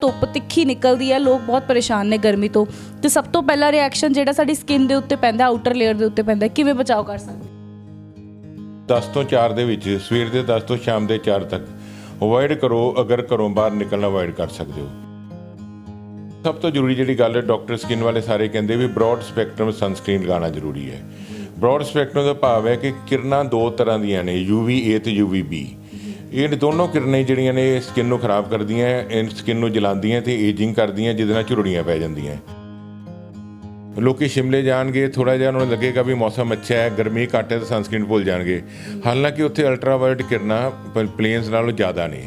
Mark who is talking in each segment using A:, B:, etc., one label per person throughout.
A: ਧੁੱਪ ਤਿੱਖੀ ਨਿਕਲਦੀ ਹੈ, ਲੋਕ ਬਹੁਤ ਪਰੇਸ਼ਾਨ ਨੇ ਗਰਮੀ ਤੋਂ। ਤੇ ਸਭ ਤੋਂ ਪਹਿਲਾ ਰਿਐਕਸ਼ਨ ਜਿਹੜਾ ਸਾਡੀ ਸਕਿਨ ਦੇ ਉੱਤੇ ਪੈਂਦਾ ਆਊਟਰ ਲੇਅਰ ਦੇ ਉੱਤੇ ਪੈਂਦਾ, ਕਿਵੇਂ ਬਚਾਅ ਕਰ ਸਕਦੇ
B: 10 ਤੋਂ 4 ਦੇ ਵਿੱਚ, ਸਵੇਰ ਦੇ 10 ਤੋਂ ਸ਼ਾਮ ਦੇ 4 ਤੱਕ। ਅਵੋਇਡ ਕਰੋ, ਅਗਰ ਘਰੋਂ ਬਾਹਰ ਨਿਕਲਣਾ ਅਵੋਇਡ ਕਰ ਸਕਦੇ ਹੋ। ਸਭ ਤੋਂ ਜ਼ਰੂਰੀ ਜਿਹੜੀ ਗੱਲ ਹੈ ਡਾਕਟਰ ਸਕਿਨ ਵਾਲੇ ਸਾਰੇ ਕਹਿੰਦੇ ਵੀ ਬ੍ਰੌਡ ਸਪੈਕਟਰਮ ਸਨਸਕ੍ਰੀਨ ਲਗਾਉਣਾ ਜ਼ਰੂਰੀ ਹੈ। ਬ੍ਰੌਡ ਸਪੈਕਟਰਮ ਦਾ ਭਾਵ ਹੈ ਕਿ ਕਿਰਨਾਂ ਦੋ ਤਰ੍ਹਾਂ ਦੀਆਂ ਨੇ ਯੂਵੀ ਏ ਤੇ ਯੂਵੀ ਬੀ ਇਹ ਦੋਨੋਂ ਕਿਰਨਾਂ ਜਿਹੜੀਆਂ ਨੇ ਸਕਿਨ ਨੂੰ ਖਰਾਬ ਕਰਦੀਆਂ ਇਹ ਸਕਿਨ ਨੂੰ ਜਲਾਉਂਦੀਆਂ ਤੇ ਏਜਿੰਗ ਕਰਦੀਆਂ, ਜਿਹਦੇ ਨਾਲ ਝੁਰੜੀਆਂ ਪੈ ਜਾਂਦੀਆਂ ਲੋਕੀ ਸ਼ਿਮਲੇ ਜਾਣਗੇ ਥੋੜਾ ਜਿਹਾ ਉਹਨਾਂ ਨੂੰ ਲੱਗੇਗਾ ਵੀ ਮੌਸਮ ਅੱਛਾ ਹੈ ਗਰਮੀ ਘੱਟ ਹੈ ਤਾਂ ਸਨਸਕ੍ਰੀਨ ਭੁੱਲ ਜਾਣਗੇ। ਹਾਲਾਂਕਿ ਉੱਥੇ ਅਲਟਰਾਵਾਇਲਟ ਕਿਰਨਾਂ ਪਲੇਨਸ ਨਾਲੋਂ ਜ਼ਿਆਦਾ ਨੇ।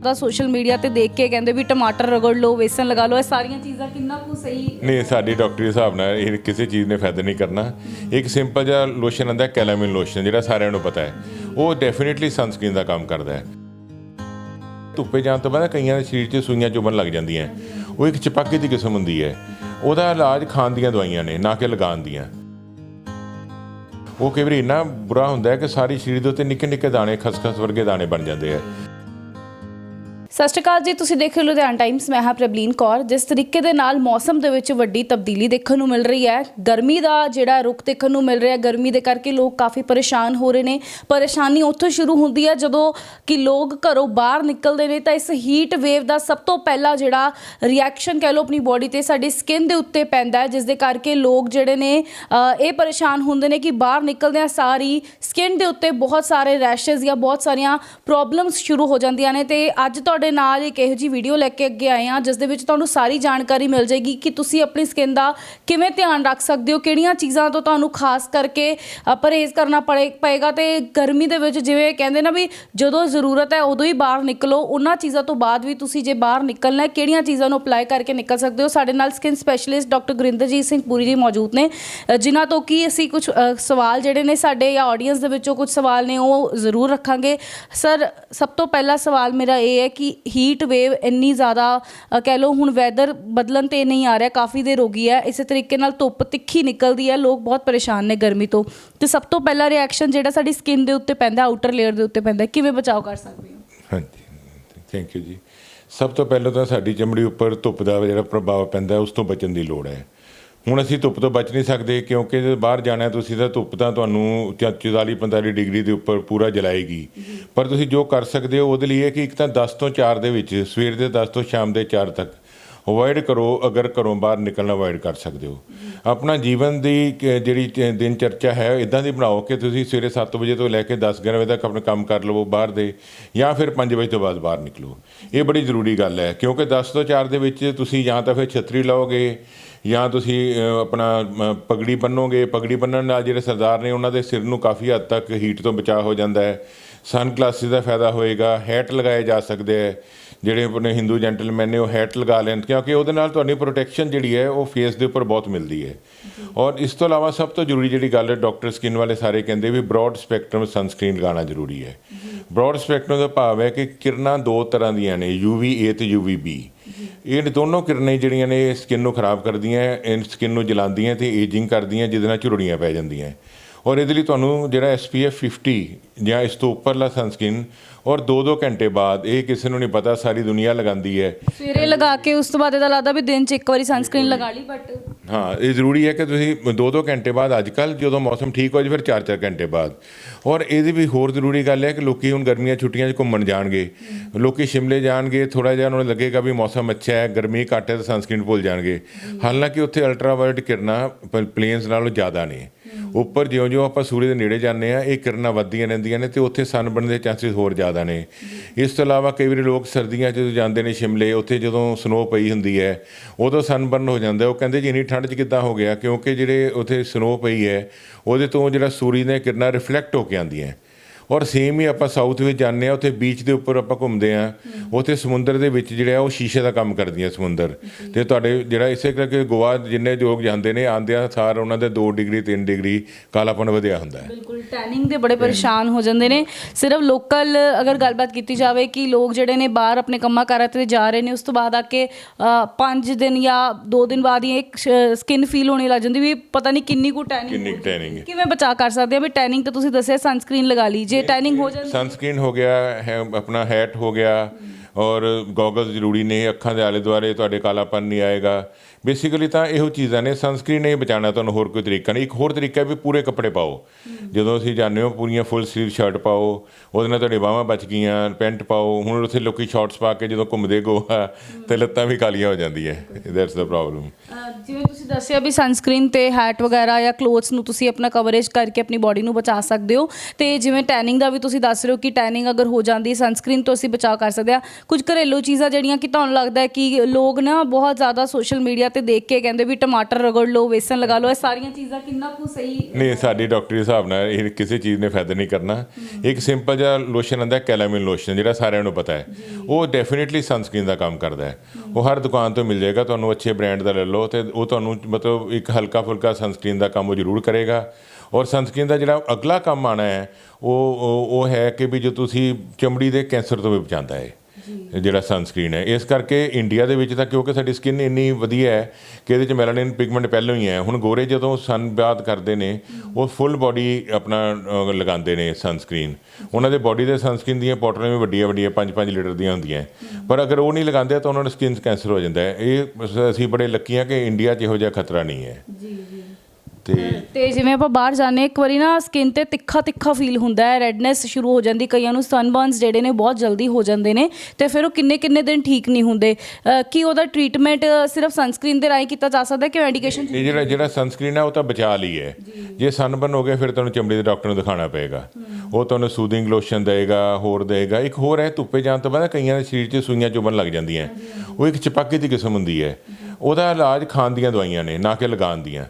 A: ਦਾ ਸੋਸ਼ਲ ਮੀਡੀਆ ਤੇ ਦੇਖ ਕੇ ਕਹਿੰਦੇ ਵੀ ਟਮਾਟਰ ਰਗੜ ਲਓ ਵੇਸਨ ਲਗਾ ਲਓ, ਇਹ ਸਾਰੀਆਂ ਚੀਜ਼ਾਂ ਕਿੰਨਾ ਕੁ ਸਹੀ
B: ਨਹੀਂ, ਸਾਡੀ ਡਾਕਟਰੀ ਹਿਸਾਬ ਨਾਲ ਇਹ ਕਿਸੇ ਚੀਜ਼ ਨੇ ਫਾਇਦਾ ਨਹੀਂ ਕਰਨਾ। ਇੱਕ ਸਿੰਪਲ ਜਿਹਾ ਲੋਸ਼ਨ ਆਂਦਾ ਕੈਲਾਮਿਨ ਲੋਸ਼ਨ ਜਿਹੜਾ ਸਾਰਿਆਂ ਨੂੰ ਪਤਾ ਹੈ। ਉਹ ਡੈਫੀਨਿਟਲੀ ਸਨਸਕ੍ਰੀਨ ਦਾ ਕੰਮ ਕਰਦਾ ਹੈ। ਧੁੱਪੇ ਜਾਣ ਤੋਂ ਬਾਅਦ ਕਈਆਂ ਦੇ ਸਰੀਰ 'ਚ ਸੂਈਆਂ ਚੁਭਣ ਲੱਗ ਜਾਂਦੀਆਂ ਉਹ ਇੱਕ ਚਪਾਕੀ ਦੀ ਕਿਸਮ ਹੁੰਦੀ ਹੈ। ਉਹਦਾ ਇਲਾਜ ਖਾਣ ਦੀਆਂ ਦਵਾਈਆਂ ਨੇ, ਨਾ ਕਿ ਲਗਾਉਣ ਦੀਆਂ। ਉਹ ਕਈ ਵਾਰੀ ਇੰਨਾ ਬੁਰਾ ਹੁੰਦਾ ਹੈ ਕਿ ਸਾਰੀ ਸਰੀਰ ਦੇ ਉੱਤੇ ਨਿੱਕੇ ਨਿੱਕੇ ਦਾਣੇ, ਖਸਖਸ ਵਰਗੇ ਦਾਣੇ ਬਣ ਜਾਂਦੇ ਆ
A: ਸਤਿ ਸ਼੍ਰੀ ਅਕਾਲ ਜੀ, ਤੁਸੀਂ ਦੇਖ ਰਹੇ ਹੋ ਲੁਧਿਆਣਾ ਟਾਈਮਸ ਮੈਂ ਹਾਂ ਪ੍ਰਬਲੀਨ ਕੌਰ। ਜਿਸ ਤਰੀਕੇ ਦੇ ਨਾਲ ਮੌਸਮ ਦੇ ਵਿੱਚ ਵੱਡੀ ਤਬਦੀਲੀ ਦੇਖਣ ਨੂੰ ਮਿਲ ਰਹੀ ਹੈ, ਗਰਮੀ ਦਾ ਜਿਹੜਾ ਰੁਖ ਦੇਖਣ ਨੂੰ ਮਿਲ ਰਿਹਾ ਗਰਮੀ ਦੇ ਕਰਕੇ ਲੋਕ ਕਾਫੀ ਪਰੇਸ਼ਾਨ ਹੋ ਰਹੇ ਨੇ। ਪਰੇਸ਼ਾਨੀ ਉੱਥੋਂ ਸ਼ੁਰੂ ਹੁੰਦੀ ਹੈ ਜਦੋਂ ਕਿ ਲੋਕ ਘਰੋਂ ਬਾਹਰ ਨਿਕਲਦੇ ਨੇ, ਤਾਂ ਇਸ ਹੀਟ ਵੇਵ ਦਾ ਸਭ ਤੋਂ ਪਹਿਲਾ ਜਿਹੜਾ ਰਿਐਕਸ਼ਨ ਕਹਿ ਲਓ ਆਪਣੀ ਬੋਡੀ ਤੇ ਸਾਡੀ ਸਕਿਨ ਦੇ ਉੱਤੇ ਪੈਂਦਾ ਹੈ ਜਿਸ ਦੇ ਕਰਕੇ ਲੋਕ ਜਿਹੜੇ ਨੇ ਇਹ ਪਰੇਸ਼ਾਨ ਹੁੰਦੇ ਨੇ ਕਿ ਬਾਹਰ ਨਿਕਲਦਿਆਂ ਸਾਰੀ ਸਕਿਨ ਦੇ ਉੱਤੇ ਬਹੁਤ ਸਾਰੇ ਰੈਸ਼ਸ ਜਾਂ ਬਹੁਤ ਸਾਰੀਆਂ ਪ੍ਰੋਬਲਮਸ ਸ਼ੁਰੂ ਹੋ ਜਾਂਦੀਆਂ ਨੇ। ਤੇ ਅੱਜ ਤੁਹਾਡੇ ਨਾਲ ਇੱਕ ਇਹੋ ਜੀ ਵੀਡੀਓ ਲੈ ਕੇ ਅੱਗੇ ਆਏ ਹਾਂ ਜਿਸ ਦੇ ਵਿੱਚ ਤੁਹਾਨੂੰ ਸਾਰੀ ਜਾਣਕਾਰੀ ਮਿਲ ਜਾਏਗੀ ਕਿ ਤੁਸੀਂ ਆਪਣੀ ਸਕਿਨ ਦਾ ਕਿਵੇਂ ਧਿਆਨ ਰੱਖ ਸਕਦੇ ਹੋ ਕਿਹੜੀਆਂ ਚੀਜ਼ਾਂ ਤੋਂ ਤੁਹਾਨੂੰ ਖਾਸ ਕਰਕੇ ਅ, ਪਰਹੇਜ਼ ਕਰਨਾ ਪੜੇ ਪਏਗਾ ਤੇ ਗਰਮੀ ਦੇ ਵਿੱਚ ਜਿਵੇਂ ਕਹਿੰਦੇ ਨਾ ਵੀ ਜਦੋਂ ਜ਼ਰੂਰਤ ਹੈ ਉਦੋਂ ਹੀ ਬਾਹਰ ਨਿਕਲੋ ਉਹਨਾਂ ਚੀਜ਼ਾਂ ਤੋਂ ਬਾਅਦ ਵੀ ਤੁਸੀਂ ਜੇ ਬਾਹਰ ਨਿਕਲਣਾ ਹੈ ਕਿਹੜੀਆਂ ਚੀਜ਼ਾਂ ਨੂੰ ਅਪਲਾਈ ਕਰਕੇ ਨਿਕਲ ਸਕਦੇ ਹੋ? ਸਾਡੇ ਨਾਲ skin specialist doctor Gurinderjit Singh Puri ji ਮੌਜੂਦ ਨੇ ਅ, ਜਿਨ੍ਹਾਂ ਤੋਂ ਕੀ ਅਸੀਂ ਕੁਝ ਸਵਾਲ ਜਿਹੜੇ ਨੇ ਸਾਡੇ ਜਾਂ ਆਡੀਅנס ਦੇ ਵਿੱਚੋਂ ਕੁਝ ਸਵਾਲ ਨੇ ਉਹ ਜ਼ਰੂਰ ਰੱਖਾਂਗੇ। ਸਰ ਸਭ ਤੋਂ ਪਹਿਲਾ ਸਵਾਲ ਮੇਰਾ ਇਹ ਹੈ ਕਿ ਹੀਟ ਵੇਵ ਇੰਨੀ ਜ਼ਿਆਦਾ ਕਹਿ ਲਓ ਹੁਣ ਵੈਦਰ ਬਦਲਣ ਤੇ ਨਹੀਂ ਆ ਰਿਹਾ, ਕਾਫੀ ਦੇਰ ਹੋ ਗਈ ਹੈ, ਇਸੇ ਤਰੀਕੇ ਨਾਲ ਧੁੱਪ ਤਿੱਖੀ ਨਿਕਲਦੀ ਹੈ, ਲੋਕ ਬਹੁਤ ਪਰੇਸ਼ਾਨ ਨੇ ਗਰਮੀ ਤੋਂ। ਤੇ ਸਭ ਤੋਂ ਪਹਿਲਾ ਰਿਐਕਸ਼ਨ ਜਿਹੜਾ ਸਾਡੀ ਸਕਿਨ ਦੇ ਉੱਤੇ ਪੈਂਦਾ ਆਊਟਰ ਲੇਅਰ ਦੇ ਉੱਤੇ ਪੈਂਦਾ, ਕਿਵੇਂ ਬਚਾਓ ਕਰ ਸਕਦੇ ਹੋ?
B: ਹਾਂਜੀ ਥੈਂਕ ਯੂ ਜੀ। ਸਭ ਤੋਂ ਪਹਿਲਾਂ ਤਾਂ ਸਾਡੀ ਚਮੜੀ ਉੱਪਰ ਧੁੱਪ ਦਾ ਜਿਹੜਾ ਪ੍ਰਭਾਵ ਪੈਂਦਾ, ਉਸ ਤੋਂ ਬਚਣ ਦੀ ਲੋੜ ਹੈ। ਹੁਣ ਅਸੀਂ ਧੁੱਪ ਤੋਂ ਬਚ ਨਹੀਂ ਸਕਦੇ ਕਿਉਂਕਿ ਜੇ ਬਾਹਰ ਜਾਣਾ ਤੁਸੀਂ ਤਾਂ ਧੁੱਪ ਤਾਂ ਤੁਹਾਨੂੰ 44 45 ਡਿਗਰੀ ਦੇ ਉੱਪਰ ਪੂਰਾ ਜਲਾਏਗੀ। ਪਰ ਤੁਸੀਂ ਜੋ ਕਰ ਸਕਦੇ ਹੋ ਉਹਦੇ ਲਈ ਇਹ ਕਿ ਇੱਕ ਤਾਂ 10 ਤੋਂ 4 ਦੇ ਵਿੱਚ, ਸਵੇਰ ਦੇ 10 ਤੋਂ ਸ਼ਾਮ ਦੇ 4 ਤੱਕ ਅਵੋਇਡ ਕਰੋ, ਅਗਰ ਘਰੋਂ ਬਾਹਰ ਨਿਕਲਣਾ ਅਵੋਇਡ ਕਰ ਸਕਦੇ ਹੋ। ਆਪਣਾ ਜੀਵਨ ਦੀ ਜਿਹੜੀ ਚ- ਦਿਨ ਚਰਚਾ ਹੈ ਇਦਾਂ ਦੀ ਬਣਾਓ ਕਿ ਤੁਸੀਂ ਸਵੇਰੇ 7 ਵਜੇ ਤੋਂ ਲੈ ਕੇ 10 11 ਵਜੇ ਤੱਕ ਆਪਣਾ ਕੰਮ ਕਰ ਲਵੋ ਬਾਹਰ ਦੇ ਜਾਂ ਫਿਰ 5 ਵਜੇ ਤੋਂ ਬਾਅਦ ਬਾਹਰ ਨਿਕਲੋ। ਇਹ ਬੜੀ ਜ਼ਰੂਰੀ ਗੱਲ ਹੈ ਕਿਉਂਕਿ 10 ਤੋਂ 4 ਦੇ ਵਿੱਚ ਤੁਸੀਂ ਜਾਂ ਤਾਂ ਫਿਰ ਛਤਰੀ ਲਓਗੇ ਜਾਂ ਤੁਸੀਂ ਆਪਣਾ ਅ, ਪਗੜੀ ਬੰਨੋਗੇ ਪਗੜੀ ਬੰਨਣ ਨਾਲ ਜਿਹੜੇ ਸਰਦਾਰ ਨੇ ਉਹਨਾਂ ਦੇ ਸਿਰ ਨੂੰ ਕਾਫੀ ਹੱਦ ਤੱਕ ਹੀਟ ਤੋਂ ਬਚਾਅ ਹੋ ਜਾਂਦਾ ਹੈ। ਸਨ ਗਲਾਸਿਸ ਦਾ ਫਾਇਦਾ ਹੋਏਗਾ ਹੈਟ ਲਗਾਏ ਜਾ ਸਕਦੇ ਹੈ। ਜਿਹੜੇ ਆਪਣੇ ਹਿੰਦੂ ਜੈਂਟਲਮੈਨ ਨੇ ਉਹ ਹੈਟ ਲਗਾ ਲੈਣ ਕਿਉਂਕਿ ਉਹਦੇ ਨਾਲ ਤੁਹਾਡੀ ਪ੍ਰੋਟੈਕਸ਼ਨ ਜਿਹੜੀ ਹੈ ਉਹ ਫੇਸ ਦੇ ਉੱਪਰ ਬਹੁਤ ਮਿਲਦੀ ਹੈ। ਔਰ ਇਸ ਤੋਂ ਇਲਾਵਾ ਸਭ ਤੋਂ ਜ਼ਰੂਰੀ ਜਿਹੜੀ ਗੱਲ ਹੈ ਡਾਕਟਰ ਸਕਿਨ ਵਾਲੇ ਸਾਰੇ ਕਹਿੰਦੇ ਵੀ ਬ੍ਰੌਡ ਸਪੈਕਟਰਮ ਸਨਸਕ੍ਰੀਨ ਲਗਾਉਣਾ ਜ਼ਰੂਰੀ ਹੈ। ਬ੍ਰੌਡ ਸਪੈਕਟਰਮ ਦਾ ਭਾਵ ਹੈ ਕਿ ਕਿਰਨਾਂ ਦੋ ਤਰ੍ਹਾਂ ਦੀਆਂ ਨੇ UVA ਤੇ ਬੀ ਇਹ ਦੋਨੋਂ ਕਿਰਨਾਂ ਜਿਹੜੀਆਂ ਨੇ ਸਕਿਨ ਨੂੰ ਖਰਾਬ ਕਰਦੀਆਂ ਇਹ ਸਕਿਨ ਨੂੰ ਜਲਾਉਂਦੀਆਂ ਤੇ ਏਜਿੰਗ ਕਰਦੀਆਂ ਜਿਹਦੇ ਨਾਲ ਝੁਰੜੀਆਂ ਪੈ ਜਾਂਦੀਆਂ। ਔਰ ਇਹਦੇ ਲਈ ਤੁਹਾਨੂੰ ਜਿਹੜਾ SPF 50 ਜਾਂ ਇਸ ਤੋਂ ਉੱਪਰਲਾ ਸਨਸਕ੍ਰੀਨ ਔਰ 2-2 ਘੰਟੇ ਬਾਅਦ ਇਹ ਕਿਸੇ ਨੂੰ ਨਹੀਂ ਪਤਾ ਸਾਰੀ ਦੁਨੀਆ ਲਗਾਉਂਦੀ ਹੈ।
A: ਸਵੇਰੇ ਲਗਾ ਕੇ ਉਸ ਤੋਂ ਬਾਅਦ ਇਹਦਾ ਲੱਗਦਾ ਵੀ ਦਿਨ ਚ ਇੱਕ ਵਾਰੀ ਸਨਸਕ੍ਰੀਨ ਲਗਾ ਲਈ ਬਟ
B: ਹਾਂ ਇਹ ਜ਼ਰੂਰੀ ਹੈ ਕਿ ਤੁਸੀਂ 2-2 ਘੰਟੇ ਬਾਅਦ ਅੱਜ ਕੱਲ ਜਦੋਂ ਮੌਸਮ ਠੀਕ ਹੋ ਜਾਵੇ ਫਿਰ 4-4 ਘੰਟੇ ਬਾਅਦ। ਔਰ ਇਹਦੀ ਵੀ ਹੋਰ ਜ਼ਰੂਰੀ ਗੱਲ ਹੈ ਕਿ ਲੋਕੀ ਹੁਣ ਗਰਮੀਆਂ ਛੁੱਟੀਆਂ 'ਚ ਘੁੰਮਣ ਜਾਣਗੇ। ਲੋਕੀ ਸ਼ਿਮਲੇ ਜਾਣਗੇ ਥੋੜਾ ਜਿਹਾ ਉਹਨਾਂ ਨੂੰ ਲੱਗੇਗਾ ਵੀ ਮੌਸਮ ਅੱਛਾ ਹੈ ਗਰਮੀ ਘੱਟ ਹੈ ਤਾਂ ਸਨਸਕ੍ਰੀਨ ਭੁੱਲ ਜਾਣਗੇ। ਹਾਲਾਂਕਿ ਉੱਥੇ ਅਲਟਰਾਵਾਇਲਟ ਕਿਰਨਾਂ ਪਲੇਨਸ ਨਾਲੋਂ ਜ਼ਿਆਦਾ ਨੇ। ਉੱਪਰ ਜਿਉਂ-ਜਿਉਂ ਆਪਾਂ ਸੂਰਜ ਦੇ ਨੇੜੇ ਜਾਂਦੇ ਆ ਇਹ ਕਿਰਨਾਂ ਵੱਧਦੀਆਂ ਰਹਿੰਦੀਆਂ ਨੇ ਤੇ ਉੱਥੇ ਸਨ ਸਨਬਰਨ ਦੇ ਚਾਂਸਸ ਹੋਰ ਜ਼ਿਆਦਾ ਨੇ। ਇਸ ਤੋਂ ਇਲਾਵਾ ਕਈ ਵਾਰੀ ਲੋਕ ਸਰਦੀਆਂ 'ਚ ਜਦੋਂ ਜਾਂਦੇ ਨੇ ਸ਼ਿਮਲੇ, ਉੱਥੇ ਜਦੋਂ ਸਨੋ ਪਈ ਹੁੰਦੀ ਹੈ, ਉਦੋਂ ਸਨਬਰਨ ਹੋ ਜਾਂਦਾ ਉਹ ਕਹਿੰਦੇ ਜੀ ਇੰਨੀ ਠੰਡ 'ਚ ਕਿੱਦਾਂ ਹੋ ਗਿਆ? ਕਿਉਂਕਿ ਜਿਹੜੇ ਉੱਥੇ ਸਨੋ ਪਈ ਹੈ, ਉਹਦੇ ਤੋਂ ਜਿਹੜਾ ਸੂਰਜ ਦੀਆਂ ਕਿਰਨਾਂ ਰਿਫਲੈਕਟ ਹੋ ਕੇ ਆਉਂਦੀਆਂ। ਔਰ ਸੇਮ ਹੀ ਆਪਾਂ ਸਾਊਥ ਵਿੱਚ ਜਾਂਦੇ ਆ ਉੱਥੇ ਬੀਚ ਦੇ ਉੱਪਰ ਆਪਾਂ ਘੁੰਮਦੇ ਆ ਉੱਥੇ ਸਮੁੰਦਰ ਦੇ ਵਿੱਚ ਜਿਹੜਾ ਉਹ ਸ਼ੀਸ਼ੇ ਦਾ ਕੰਮ ਕਰਦੀਆਂ ਸਮੁੰਦਰ। ਤੇ ਤੁਹਾਡੇ ਜਿਹੜਾ ਇਸੇ ਕਰਕੇ ਗੋਆ ਜਿੰਨੇ ਲੋਕ ਜਾਂਦੇ ਨੇ ਆਂਦਿਆਂ ਸਾਰ ਉਹਨਾਂ ਦੇ 2 ਡਿਗਰੀ 3 ਡਿਗਰੀ ਕਾਲਾਪਨ ਵਧਿਆ ਹੁੰਦਾ ਹੈ।
A: ਬਿਲਕੁਲ ਟੈਨਿੰਗ ਦੇ ਬੜੇ ਪਰੇਸ਼ਾਨ ਹੋ ਜਾਂਦੇ ਨੇ। ਸਿਰਫ ਲੋਕਲ ਅਗਰ ਗੱਲਬਾਤ ਕੀਤੀ ਜਾਵੇ ਕਿ ਲੋਕ ਜਿਹੜੇ ਨੇ ਬਾਹਰ ਆਪਣੇ ਕੰਮਾਂ ਕਾਰਾਂ ਤੇ ਜਾ ਰਹੇ ਨੇ ਉਸ ਤੋਂ ਬਾਅਦ ਆ ਕੇ 5 ਦਿਨ ਜਾਂ 2 ਦਿਨ ਬਾਅਦ ਹੀ ਇੱਕ ਸਕਿਨ ਫੀਲ ਹੋਣੀ ਲੱਗ ਜਾਂਦੀ ਵੀ ਪਤਾ ਨਹੀਂ ਕਿੰਨੀ ਕੁ ਟੈਨਿੰਗ
B: ਕਿੰਨੀ ਟੈਨਿੰਗ
A: ਕਿਵੇਂ ਬਚਾ ਕਰ ਸਕਦੇ ਆ? ਵੀ ਟੈਨਿੰਗ ਤਾਂ ਤੁਸੀਂ ਦੱਸਿਆ ਸਨਸਕ੍ਰੀਨ ਲਗਾ ਲਈ। ਜੇ ਟੈਨਿੰਗ ਹੋ ਜਾਂਦੀ।
B: ਸਨਸਕ੍ਰੀਨ ਹੋ ਗਿਆ ਹੈ ਆਪਣਾ ਹੈਟ ਹੋ ਗਿਆ। ਔਰ ਗੋਗਲ ਜ਼ਰੂਰੀ ਨੇ, ਅੱਖਾਂ ਦੇ ਆਲੇ ਦੁਆਲੇ ਤੁਹਾਡੇ ਕਾਲਾਪਨ ਨਹੀਂ ਆਏਗਾ। ਬੇਸਿਕਲੀ ਤਾਂ ਇਹੋ ਚੀਜ਼ਾਂ ਨੇ ਸਨਸਕ੍ਰੀਨ ਨਹੀਂ ਬਚਾਉਣਾ ਤੁਹਾਨੂੰ ਹੋਰ ਕੋਈ ਤਰੀਕਾ ਨਹੀਂ। ਇੱਕ ਹੋਰ ਤਰੀਕਾ ਵੀ ਪੂਰੇ ਕੱਪੜੇ ਪਾਓ। ਜਦੋਂ ਅਸੀਂ ਜਾਂਦੇ ਹੋ, ਪੂਰੀਆਂ ਫੁੱਲ ਸਲੀਵ ਸ਼ਰਟ ਪਾਓ, ਉਹਦੇ ਨਾਲ ਤੁਹਾਡੀ ਬਾਹਾਂ ਬਚ ਗਈਆਂ, ਪੈਂਟ ਪਾਓ। ਹੁਣ ਉੱਥੇ ਲੋਕੀ ਸ਼ਾਰਟਸ ਪਾ ਕੇ ਜਦੋਂ ਘੁੰਮਦੇ ਗੋਆ ਤੇ ਲੱਤਾਂ ਵੀ ਕਾਲੀਆਂ ਹੋ ਜਾਂਦੀਆਂ। ਦੈਟਸ ਦਾ ਪ੍ਰੋਬਲਮ
A: ਜਿਵੇਂ ਤੁਸੀਂ ਦੱਸਿਆ ਵੀ ਸਨਸਕ੍ਰੀਨ ਤੇ ਹੈਟ ਵਗੈਰਾ ਜਾਂ ਕਲੋਥਸ ਨੂੰ ਤੁਸੀਂ ਆਪਣਾ ਕਵਰੇਜ ਕਰਕੇ ਆਪਣੀ ਬਾਡੀ ਨੂੰ ਬਚਾ ਸਕਦੇ ਹੋ। ਤੇ ਜਿਵੇਂ ਟੈਨਿੰਗ ਦਾ ਵੀ ਤੁਸੀਂ ਦੱਸ ਰਹੇ ਹੋ ਕਿ ਟੈਨਿੰਗ ਅਗਰ ਹੋ ਜਾਂਦੀ ਸਨਸਕ੍ਰੀਨ ਤੋਂ ਅਸੀਂ ਬਚਾਅ ਕਰ ਸਕਦੇ ਆ ਕੁਝ ਘਰੇਲੂ ਚੀਜ਼ਾਂ ਜਿਹੜੀਆਂ ਕਿ ਤੁਹਾਨੂੰ ਲੱਗਦਾ ਹੈ ਕਿ ਲੋਕ ਨਾ ਬਹੁਤ ਜ਼ਿਆਦਾ ਸੋਸ਼ਲ ਮੀਡੀਆ ਤੇ ਦੇਖ ਕੇ ਕਹਿੰਦੇ ਵੀ ਟਮਾਟਰ ਰਗੜ ਲਓ ਵੇਸਨ ਲਗਾ ਲਓ ਇਹ ਸਾਰੀਆਂ ਚੀਜ਼ਾਂ ਕਿੰਨਾ ਕੁ ਸਹੀ
B: ਨਹੀਂ ਸਾਡੀ ਡਾਕਟਰੀ ਹਿਸਾਬ ਨਾਲ ਇਹ ਕਿਸੇ ਚੀਜ਼ ਨੇ ਫਾਇਦਾ ਨਹੀਂ ਕਰਨਾ। ਇੱਕ ਸਿੰਪਲ ਜਿਹਾ ਲੋਸ਼ਨ ਆਂਦਾ ਕੈਲਾਮਿਨ ਲੋਸ਼ਨ ਜਿਹੜਾ ਸਾਰਿਆਂ ਨੂੰ ਪਤਾ ਹੈ। ਉਹ ਡੈਫੀਨਿਟਲੀ ਸਨਸਕ੍ਰੀਨ ਦਾ ਕੰਮ ਕਰਦਾ ਹੈ। ਉਹ ਹਰ ਦੁਕਾਨ ਤੋਂ ਮਿਲ ਜਾਏਗਾ ਤੁਹਾਨੂੰ ਅੱਛੇ ਬ੍ਰਾਂਡ ਦਾ ਲੈ ਲਓ ਤੇ ਉਹ ਤੁਹਾਨੂੰ ਮਤਲਬ ਇੱਕ ਹਲਕਾ ਫੁਲਕਾ ਸਨਸਕ੍ਰੀਨ ਦਾ ਕੰਮ ਉਹ ਜ਼ਰੂਰ ਕਰੇਗਾ। ਔਰ ਸਨਸਕ੍ਰੀਨ ਦਾ ਜਿਹੜਾ ਅਗਲਾ ਕੰਮ ਆਣਾ ਹੈ ਉਹ- ਉਹ ਹੈ ਕਿ ਵੀ ਜੋ ਤੁਸੀਂ ਚਮੜੀ ਦੇ ਕੈਂਸਰ ਤੋਂ ਵੀ ਬਚਾਉਂਦਾ ਹੈ। ਜਿਹੜਾ ਸਨਸਕ੍ਰੀਨ ਹੈ। ਇਸ ਕਰਕੇ ਇੰਡੀਆ ਦੇ ਵਿੱਚ ਤਾਂ ਕਿਉਂਕਿ ਸਾਡੀ ਸਕਿਨ ਇੰਨੀ ਵਧੀਆ ਹੈ ਕਿ ਇਹਦੇ ਚ ਮੈਲਾਨਿਨ ਪਿਗਮੈਂਟ ਪਹਿਲਾਂ ਹੀ ਹੈ। ਹੁਣ ਗੋਰੇ ਜਦੋਂ ਸਨ ਬਾਤ ਕਰਦੇ ਨੇ, ਉਹ ਫੁੱਲ ਬਾਡੀ ਆਪਣਾ ਲਗਾਉਂਦੇ ਨੇ ਸਨਸਕ੍ਰੀਨ ਉਹਨਾਂ ਦੇ ਬਾਡੀ ਦੇ ਸਨਸਕ੍ਰੀਨ ਦੀਆਂ ਬੋਟਲਾਂ ਵੀ ਵੱਡੀਆਂ ਵੱਡੀਆਂ 5-5 ਲੀਟਰ ਦੀਆਂ ਹੁੰਦੀਆਂ। ਪਰ ਅਗਰ ਉਹ ਨਹੀਂ ਲਗਾਉਂਦੇ ਤਾਂ ਉਹਨਾਂ ਨੂੰ ਸਕਿਨ ਕੈਂਸਰ ਹੋ ਜਾਂਦਾ ਹੈ। ਇਹ ਅਸੀਂ ਬੜੇ ਲੱਕੀ ਹਾਂ ਕਿ ਇੰਡੀਆ 'ਚ ਇਹੋ ਜਿਹਾ ਖਤਰਾ ਨਹੀਂ ਹੈ।
A: ਜੀ ਜੀ।
B: ਤੇ
A: ਤੇ ਜਿਵੇਂ ਆਪਾਂ ਬਾਹਰ ਜਾਂਦੇ ਹਾਂ, ਇੱਕ ਵਾਰੀ ਨਾ ਸਕਿਨ ਤੇ ਤਿੱਖਾ ਤਿੱਖਾ ਫੀਲ ਹੁੰਦਾ ਹੈ ਰੈਡਨੈਸ ਸ਼ੁਰੂ ਹੋ ਜਾਂਦੀ ਕਈਆਂ ਨੂੰ ਸਨਬਰਨਸ ਜਿਹੜੇ ਨੇ ਬਹੁਤ ਜਲਦੀ ਹੋ ਜਾਂਦੇ ਨੇ ਤੇ ਫਿਰ ਉਹ ਕਿੰਨੇ ਕਿੰਨੇ ਦਿਨ ਠੀਕ ਨਹੀਂ ਹੁੰਦੇ। ਅਹ ਕੀ ਉਹਦਾ ਟ੍ਰੀਟਮੈਂਟ ਸਿਰਫ ਸਨਸਕ੍ਰੀਨ ਦੇ ਰਾਹੀਂ ਕੀਤਾ ਜਾ ਸਕਦਾ ਹੈ ਕਿ ਮੈਡੀਕੇਸ਼ਨ
B: ਇਹ ਜਿਹੜਾ ਜਿਹੜਾ ਸਨਸਕ੍ਰੀਨ ਹੈ ਉਹ ਤਾਂ ਬਚਾ ਲਈ ਹੈ। ਜੇ। ਸਨਬਰਨ ਹੋ ਗਿਆ ਫਿਰ ਤੁਹਾਨੂੰ ਚਮੜੀ ਦੇ ਡਾਕਟਰ ਨੂੰ ਦਿਖਾਣਾ ਪਏਗਾ। ਉਹ ਤੁਹਾਨੂੰ ਸੂਦਿੰਗ ਲੋਸ਼ਨ ਦੇਗਾ ਹੋਰ ਦੇਗਾ। ਇੱਕ ਹੋਰ ਹੈ ਧੁੱਪੇ ਜਾਣ ਤੋਂ ਬਾਅਦ ਕਈਆਂ ਦੇ ਸਰੀਰ 'ਚ ਸੂਈਆਂ ਚੁਭਣ ਲੱਗ ਜਾਂਦੀਆਂ। ਉਹ ਇੱਕ ਚਪਾਕੀ ਦੀ ਕਿਸਮ ਹੁੰਦੀ ਹੈ। ਉਹਦਾ ਇਲਾਜ ਖਾਣ ਦੀਆਂ ਦਵਾਈਆਂ ਨੇ ਨਾ ਕਿ ਲਗਾਉਣ ਦੀਆਂ।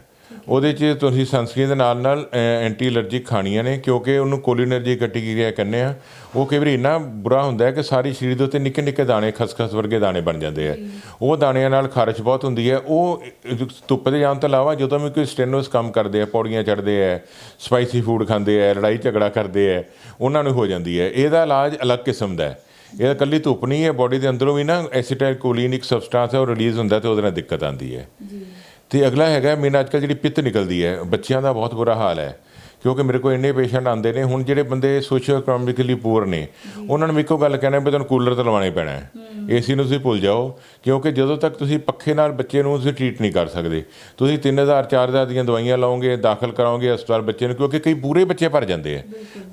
B: ਉਹਦੇ 'ਚ ਤੁਸੀਂ ਸਨਸਕ੍ਰੀਨ ਦੇ ਨਾਲ ਨਾਲ ਐਂਟੀ ਅਲਰਜਿਕ ਖਾਣੀਆਂ ਨੇ ਕਿਉਂਕਿ ਉਹਨੂੰ ਕੋਲਿਨਰਜੀ ਕੈਟੇਗਰੀ ਕਹਿੰਦੇ ਆ। ਉਹ ਕਈ ਵਾਰੀ ਇੰਨਾ ਬੁਰਾ ਹੁੰਦਾ ਹੈ ਕਿ ਸਾਰੀ ਸਰੀਰ ਦੇ ਉੱਤੇ ਨਿੱਕੇ ਨਿੱਕੇ ਦਾਣੇ ਖਸਖਸ ਵਰਗੇ ਦਾਣੇ ਬਣ ਜਾਂਦੇ ਆ। ਉਹ ਦਾਣਿਆਂ ਨਾਲ ਖਾਰਸ਼ ਬਹੁਤ ਹੁੰਦੀ ਹੈ। ਉਹ ਧੁੱਪ ਦੇ ਜਾਣ ਤੋਂ ਇਲਾਵਾ ਜਦੋਂ ਵੀ ਕੋਈ ਸਟੈਨੋਸ ਕੰਮ ਕਰਦੇ ਆ ਪੌੜੀਆਂ ਚੜ੍ਹਦੇ ਆ ਸਪਾਈਸੀ ਫੂਡ ਖਾਂਦੇ ਆ ਲੜਾਈ ਝਗੜਾ ਕਰਦੇ ਆ ਉਹਨਾਂ ਨੂੰ ਹੋ ਜਾਂਦੀ ਹੈ। ਇਹਦਾ ਇਲਾਜ ਅਲੱਗ ਕਿਸਮ ਦਾ ਹੈ। ਇਹ ਇਕੱਲੀ ਧੁੱਪ ਨਹੀਂ ਹੈ ਬਾਡੀ ਦੇ ਅੰਦਰੋਂ ਵੀ ਨਾ ਐਸੀਟਾਈਲ ਕੋਲਿਨ ਇੱਕ ਸਬਸਟੈਂਸ ਹੈ ਉਹ ਰਿਲੀਜ਼ ਹੁੰਦਾ ਤੇ ਉਹਦੇ ਨਾਲ ਦਿੱਕਤ ਆਉਂਦੀ ਹੈ। ਤੇ ਅਗਲਾ ਹੈਗਾ ਮੇਨ ਅੱਜ ਕੱਲ੍ਹ ਜਿਹੜੀ ਪਿੱਤ ਨਿਕਲਦੀ ਹੈ ਬੱਚਿਆਂ ਦਾ ਬਹੁਤ ਬੁਰਾ ਹਾਲ ਹੈ। ਕਿਉਂਕਿ ਮੇਰੇ ਕੋਲ ਇੰਨੇ ਪੇਸ਼ੈਂਟ ਆਉਂਦੇ ਨੇ ਹੁਣ ਜਿਹੜੇ ਬੰਦੇ ਸੋਸ਼ੀਓ ਇਕਨੋਮਿਕਲੀ ਪੂਰ ਨੇ ਉਹਨਾਂ ਨੂੰ ਇੱਕੋ ਗੱਲ ਕਹਿਣਾ ਵੀ ਤੁਹਾਨੂੰ ਕੂਲਰ ਤਾਂ ਲਵਾਉਣਾ ਹੀ ਪੈਣਾ ਹੈ। ਏਸੀ ਨੂੰ ਤੁਸੀਂ ਭੁੱਲ ਜਾਓ ਕਿਉਂਕਿ ਜਦੋਂ ਤੱਕ ਤੁਸੀਂ ਪੱਖੇ ਨਾਲ ਬੱਚੇ ਨੂੰ ਤੁਸੀਂ ਟ੍ਰੀਟ ਨਹੀਂ ਕਰ ਸਕਦੇ ਤੁਸੀਂ 3000 4000 ਦੀਆਂ ਦਵਾਈਆਂ ਲਾਓਗੇ ਦਾਖਲ ਕਰਾਓਗੇ ਹਸਪਤਾਲ ਬੱਚੇ ਨੂੰ ਕਿਉਂਕਿ ਕਈ ਪੂਰੇ ਬੱਚੇ ਭਰ ਜਾਂਦੇ ਆ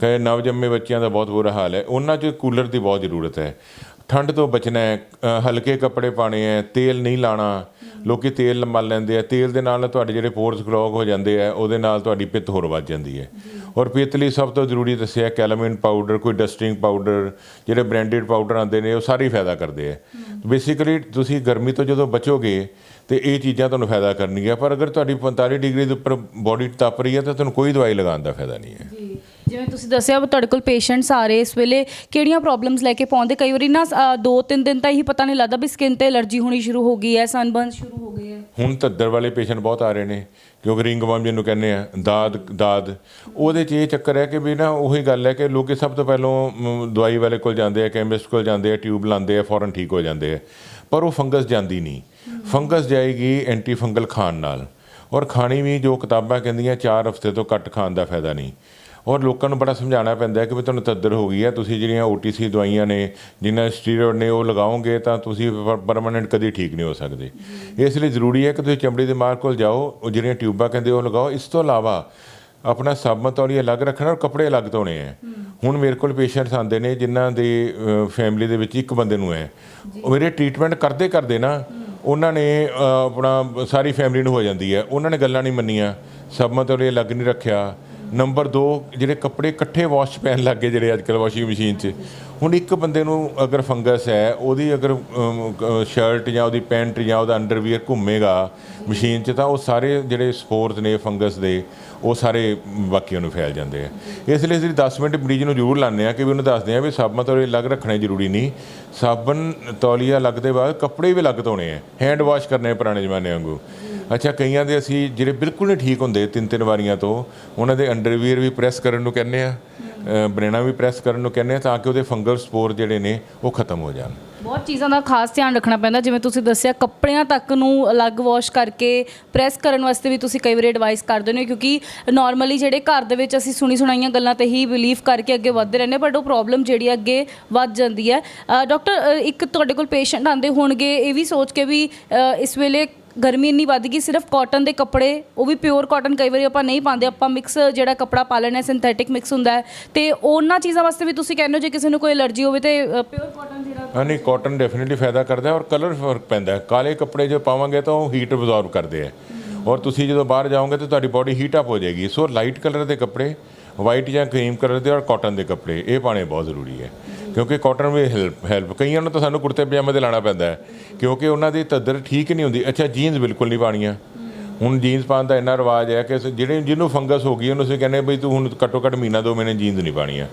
B: ਕਈ ਨਵਜੰਮੇ ਬੱਚਿਆਂ ਦਾ ਬਹੁਤ ਬੁਰਾ ਹਾਲ ਹੈ ਉਹਨਾਂ 'ਚ ਕੂਲਰ ਦੀ ਬਹੁਤ ਜ਼ਰੂਰਤ ਹੈ। ਠੰਡ ਤੋਂ ਬਚਣਾ ਹੈ ਹਲਕੇ ਕੱਪੜੇ ਪਾਣੇ ਹੈ ਤੇਲ ਨਹੀਂ ਲਾਣਾ ਲੋਕੀ ਤੇਲ ਮਲ ਲੈਂਦੇ ਆ, ਤੇਲ ਦੇ ਨਾਲ ਤੁਹਾਡੇ ਜਿਹੜੇ ਪੋਰਸ ਕਲੌਗ ਹੋ ਜਾਂਦੇ ਆ, ਉਹਦੇ ਨਾਲ ਤੁਹਾਡੀ ਪਿੱਤ ਹੋਰ ਵੱਧ ਜਾਂਦੀ ਹੈ। ਔਰ ਪਿੱਤ ਲਈ ਸਭ ਤੋਂ ਜ਼ਰੂਰੀ ਦੱਸਿਆ ਕੈਲਾਮਿਨ ਪਾਊਡਰ ਕੋਈ ਡਸਟਿੰਗ ਪਾਊਡਰ ਜਿਹੜੇ ਬ੍ਰਾਂਡਡ ਪਾਊਡਰ ਆਉਂਦੇ ਨੇ ਉਹ ਸਾਰੇ ਫਾਇਦਾ ਕਰਦੇ ਆ। ਬੇਸਿਕਲੀ ਤੁਸੀਂ ਗਰਮੀ ਤੋਂ ਜਦੋਂ ਬਚੋਗੇ ਤੇ ਇਹ ਚੀਜ਼ਾਂ ਤੁਹਾਨੂੰ ਫਾਇਦਾ ਕਰਨਗੀਆਂ ਪਰ ਅਗਰ ਤੁਹਾਡੀ 45 ਡਿਗਰੀ ਦੇ ਉੱਪਰ ਬਾਡੀ ਤਪ ਰਹੀ ਹੈ ਤਾਂ ਤੁਹਾਨੂੰ ਕੋਈ ਦਵਾਈ ਲਗਾਉਣ ਦਾ ਫਾਇਦਾ ਨਹੀਂ ਹੈ।
A: ਜੀ ਜਿਵੇਂ ਤੁਸੀਂ ਦੱਸਿਆ ਤੁਹਾਡੇ ਕੋਲ ਪੇਸ਼ੈਂਟਸ ਆ ਰਹੇ ਇਸ ਵੇਲੇ ਕਿਹੜੀਆਂ ਪ੍ਰੋਬਲਮਸ ਲੈ ਕੇ ਪਹੁੰਚਦੇ ਕਈ ਵਾਰੀ ਨਾ ਅ, ਦੋ ਤਿੰਨ ਦਿਨ ਤਾਂ ਹੀ ਪਤਾ ਨਹੀਂ ਲੱਗਦਾ ਵੀ ਸਕਿਨ ਤੇ ਐਲਰਜੀ ਹੋਣੀ ਸ਼ੁਰੂ ਹੋ ਗਈ ਹੈ ਸਨਬਰਨ ਸ਼ੁਰੂ ਹੈ
B: ਹੁਣ ਧੱਦਰ ਵਾਲੇ ਪੇਸ਼ੈਂਟ ਬਹੁਤ ਆ ਰਹੇ ਨੇ, ਕਿਉਂਕਿ ਰਿੰਗ ਵਰਮ ਜਿਹਨੂੰ ਕਹਿੰਦੇ ਆ, ਦਾਦ ਦਾਦ। ਉਹਦੇ 'ਚ ਇਹ ਚੱਕਰ ਹੈ ਕਿ ਵੀ ਨਾ ਉਹੀ ਗੱਲ ਹੈ ਕਿ ਲੋਕੀ ਸਭ ਤੋਂ ਪਹਿਲਾਂ ਦਵਾਈ ਵਾਲੇ ਕੋਲ ਜਾਂਦੇ ਆ ਕੈਮਿਸਟ ਕੋਲ ਜਾਂਦੇ ਆ ਟਿਊਬ ਲਾਉਂਦੇ ਆ, ਫੌਰਨ ਠੀਕ ਹੋ ਜਾਂਦੇ ਆ। ਪਰ ਉਹ ਫੰਗਸ ਜਾਂਦੀ ਨਹੀਂ। ਫੰਗਸ ਜਾਏਗੀ ਐਂਟੀ ਫੰਗਲ ਖਾਣ ਨਾਲ। ਔਰ ਖਾਣੀ ਵੀ ਜੋ ਕਿਤਾਬਾਂ ਕਹਿੰਦੀਆਂ 4 ਹਫ਼ਤੇ ਤੋਂ ਘੱਟ ਖਾਣ ਦਾ ਫਾਇਦਾ ਨਹੀਂ। ਔਰ ਲੋਕਾਂ ਨੂੰ ਬੜਾ ਸਮਝਾਉਣਾ ਪੈਂਦਾ ਹੈ ਕਿ ਵੀ ਤੁਹਾਨੂੰ ਤੱਦਰ ਹੋ ਗਈ ਹੈ ਤੁਸੀਂ ਜਿਹੜੀਆਂ OTC ਦਵਾਈਆਂ ਨੇ ਜਿਨ੍ਹਾਂ ਸਟੀਰੋਇਡ ਨੇ ਉਹ ਲਗਾਓਗੇ ਤਾਂ ਤੁਸੀਂ ਪਰਮਾਨੈਂਟ ਕਦੀ ਠੀਕ ਨਹੀਂ ਹੋ ਸਕਦੇ। ਇਸ ਲਈ ਜ਼ਰੂਰੀ ਹੈ ਕਿ ਤੁਸੀਂ ਚਮੜੀ ਦੇ ਮਾਰ ਕੋਲ ਜਾਓ ਉਹ ਜਿਹੜੀਆਂ ਟਿਊਬਾਂ ਕਹਿੰਦੇ ਉਹ ਲਗਾਓ। ਇਸ ਤੋਂ ਇਲਾਵਾ ਆਪਣਾ ਸਾਬਣ ਤੌਲੀ ਅਲੱਗ ਰੱਖਣਾ ਔਰ ਕੱਪੜੇ ਅਲੱਗ ਧੋਣੇ ਹੈ। ਹੁਣ ਮੇਰੇ ਕੋਲ ਪੇਸ਼ੈਂਟਸ ਆਉਂਦੇ ਨੇ ਜਿਨ੍ਹਾਂ ਦੇ ਫੈਮਿਲੀ ਦੇ ਵਿੱਚ ਇੱਕ ਬੰਦੇ ਨੂੰ ਹੈ। ਉਹ ਮੇਰੇ ਟ੍ਰੀਟਮੈਂਟ ਕਰਦੇ ਕਰਦੇ ਨਾ ਉਹਨਾਂ ਨੇ ਆਪਣਾ ਸਾਰੀ ਫੈਮਿਲੀ ਨੂੰ ਹੋ ਜਾਂਦੀ ਹੈ। ਉਹਨਾਂ ਨੇ ਗੱਲਾਂ ਨਹੀਂ ਮੰਨੀਆਂ ਸਾਬਣ ਤੌਲੀ ਅਲੱਗ ਨਹੀਂ ਰੱਖਿਆ। ਨੰਬਰ 2 ਜਿਹੜੇ ਕੱਪੜੇ ਇਕੱਠੇ ਵਾਸ਼ ਪੈਣ ਲੱਗ ਗਏ ਜਿਹੜੇ ਅੱਜ ਕੱਲ੍ਹ ਵਾਸ਼ਿੰਗ ਮਸ਼ੀਨ 'ਚ। ਹੁਣ ਇੱਕ ਬੰਦੇ ਨੂੰ ਅਗਰ ਫੰਗਸ ਹੈ, ਉਹਦੀ ਅਗਰ ਸ਼ਰਟ ਜਾਂ ਉਹਦੀ ਪੈਂਟ ਜਾਂ ਉਹਦਾ ਅੰਡਰਵੀਅਰ ਘੁੰਮੇਗਾ ਮਸ਼ੀਨ 'ਚ, ਤਾਂ ਉਹ ਸਾਰੇ ਜਿਹੜੇ ਸਪੋਰਸ ਨੇ ਫੰਗਸ ਦੇ, ਉਹ ਸਾਰੇ ਬਾਕੀਆਂ ਨੂੰ ਫੈਲ ਜਾਂਦੇ ਆ। ਇਸ ਲਈ ਅਸੀਂ 10 ਮਿੰਟ ਮਰੀਜ਼ ਨੂੰ ਜ਼ਰੂਰ ਲਾਉਂਦੇ ਆ ਕਿ ਵੀ ਉਹਨੂੰ ਦੱਸਦੇ ਆ ਵੀ ਸਾਬਣ ਤੌਲੀਆ ਅਲੱਗ ਰੱਖਣੇ ਜ਼ਰੂਰੀ ਨਹੀਂ। ਸਾਬਣ ਤੌਲੀਆ ਅਲੱਗ ਲੱਗਦੇ ਬਾਅਦ ਕੱਪੜੇ ਵੀ ਅਲੱਗ ਧੋਣੇ ਆ। ਹੈਂਡ ਵਾਸ਼ ਕਰਨੇ ਪੁਰਾਣੇ ਜ਼ਮਾਨੇ ਵਾਂਗੂ। ਅੱਛਾ ਕਈਆਂ ਦੇ ਅਸੀਂ ਜਿਹੜੇ ਬਿਲਕੁਲ ਨਹੀਂ ਠੀਕ ਹੁੰਦੇ ਤਿੰਨ ਤਿੰਨ ਵਾਰੀਆਂ ਤੋਂ ਉਹਨਾਂ ਦੇ ਅੰਡਰਵੀਅਰ ਵੀ ਪ੍ਰੈਸ ਕਰਨ ਨੂੰ ਕਹਿੰਦੇ ਆ ਬਰੇਣਾ ਵੀ ਪ੍ਰੈਸ ਕਰਨ ਨੂੰ ਕਹਿੰਦੇ ਆ ਤਾਂ ਕਿ ਉਹਦੇ ਫੰਗਲ ਸਪੋਰ ਜਿਹੜੇ ਨੇ ਉਹ ਖਤਮ ਹੋ ਜਾਣ।
A: ਬਹੁਤ ਚੀਜ਼ਾਂ ਦਾ ਖਾਸ ਧਿਆਨ ਰੱਖਣਾ ਪੈਂਦਾ ਜਿਵੇਂ ਤੁਸੀਂ ਦੱਸਿਆ ਕੱਪੜਿਆਂ ਤੱਕ ਨੂੰ ਅਲੱਗ ਵਾਸ਼ ਕਰਕੇ ਪ੍ਰੈਸ ਕਰਨ ਵਾਸਤੇ ਵੀ ਤੁਸੀਂ ਕਈ ਵਾਰੀ ਐਡਵਾਈਸ ਕਰਦੇ ਹੋ ਕਿਉਂਕਿ ਨਾਰਮਲੀ ਜਿਹੜੇ ਘਰ ਦੇ ਵਿੱਚ ਅਸੀਂ ਸੁਣੀ ਸੁਣਾਈਆਂ ਗੱਲਾਂ ਤੇ ਹੀ ਬਿਲੀਵ ਕਰਕੇ ਅੱਗੇ ਵੱਧਦੇ ਰਹਿੰਦੇ ਬਟ ਉਹ ਪ੍ਰੋਬਲਮ ਜਿਹੜੀ ਹੈ ਅੱਗੇ ਵੱਧ ਜਾਂਦੀ ਹੈ। ਅ, ਡਾਕਟਰ ਇੱਕ ਤੁਹਾਡੇ ਕੋਲ ਪੇਸ਼ੈਂਟ ਆਉਂਦੇ ਹੋਣਗੇ ਇਹ ਵੀ ਸੋਚ ਕੇ ਵੀ ਇਸ ਵੇਲੇ ਗਰਮੀ ਇੰਨੀ ਵੱਧ ਗਈ, ਸਿਰਫ ਕਾਟਨ ਦੇ ਕੱਪੜੇ, ਉਹ ਵੀ ਪਿਓਰ ਕਾਟਨ ਕਈ ਵਾਰੀ ਆਪਾਂ ਨਹੀਂ ਪਾਉਂਦੇ, ਆਪਾਂ ਮਿਕਸ ਜਿਹੜਾ ਕੱਪੜਾ ਪਾ ਲੈਣਾ ਸਿੰਥੈਟਿਕ ਮਿਕਸ ਹੁੰਦਾ ਹੈ। ਤੇ ਉਹਨਾਂ ਚੀਜ਼ਾਂ ਵਾਸਤੇ ਵੀ ਤੁਸੀਂ ਕਹਿੰਦੇ ਹੋ, ਜੇ ਕਿਸੇ ਨੂੰ ਕੋਈ ਐਲਰਜੀ ਹੋਵੇ ਤੇ ਪਿਓਰ ਕਾਟਨ ਜਿਹੜਾ
B: ਹਾਂ, ਨਹੀਂ ਕਾਟਨ ਡੈਫੀਨਿਟਲੀ ਫਾਇਦਾ ਕਰਦਾ ਔਰ ਕਲਰ ਫ਼ਰਕ ਪੈਂਦਾ ਹੈ। ਕਾਲੇ ਕੱਪੜੇ ਜੋ ਪਾਵਾਂਗੇ ਤਾਂ ਉਹ ਹੀਟ ਅਬਜ਼ੌਰਬ ਕਰਦੇ ਆ ਔਰ ਤੁਸੀਂ ਜਦੋਂ ਬਾਹਰ ਜਾਓਗੇ ਤਾਂ ਤੁਹਾਡੀ ਬਾਡੀ ਹੀਟ ਅਪ ਹੋ ਜਾਏਗੀ। ਸੋ ਲਾਈਟ ਕਲਰ ਦੇ ਕੱਪੜੇ ਵਾਈਟ ਜਾਂ ਕਰੀਮ ਕਲਰ ਦੇ ਔਰ ਕਾਟਨ ਦੇ ਕੱਪੜੇ, ਇਹ ਪਾਣੇ ਬਹੁਤ ਜ਼ਰੂਰੀ ਹੈ। ਕਿਉਂਕਿ ਕਾਟਨ ਵੀ ਹੈਲਪ ਹੈਲਪ ਕਈਆਂ ਨੂੰ ਤਾਂ ਸਾਨੂੰ ਕੁੜਤੇ ਪਜਾਮੇ ਤੇ ਲਾਣਾ ਪੈਂਦਾ ਹੈ, ਕਿਉਂਕਿ ਉਹਨਾਂ ਦੀ ਤਦਰ ਠੀਕ ਨਹੀਂ ਹੁੰਦੀ। ਅੱਛਾ ਜੀਨਸ ਬਿਲਕੁਲ ਨਹੀਂ ਪਾਣੀਆਂ ਹੁਣ ਜੀਨਸ ਪਾਉਣ ਦਾ ਇੰਨਾ ਰਿਵਾਜ ਹੈ ਕਿ ਜਿਹੜੇ, ਜਿਹਨੂੰ ਫੰਗਸ ਹੋ ਗਈ, ਉਹਨੂੰ ਅਸੀਂ ਕਹਿੰਦੇ ਬਈ ਤੂੰ ਹੁਣ ਘੱਟੋ ਘੱਟ ਮਹੀਨਾ ਦੋ ਮਹੀਨੇ ਜੀਨਸ ਨਹੀਂ ਪਾਣੀਆਂ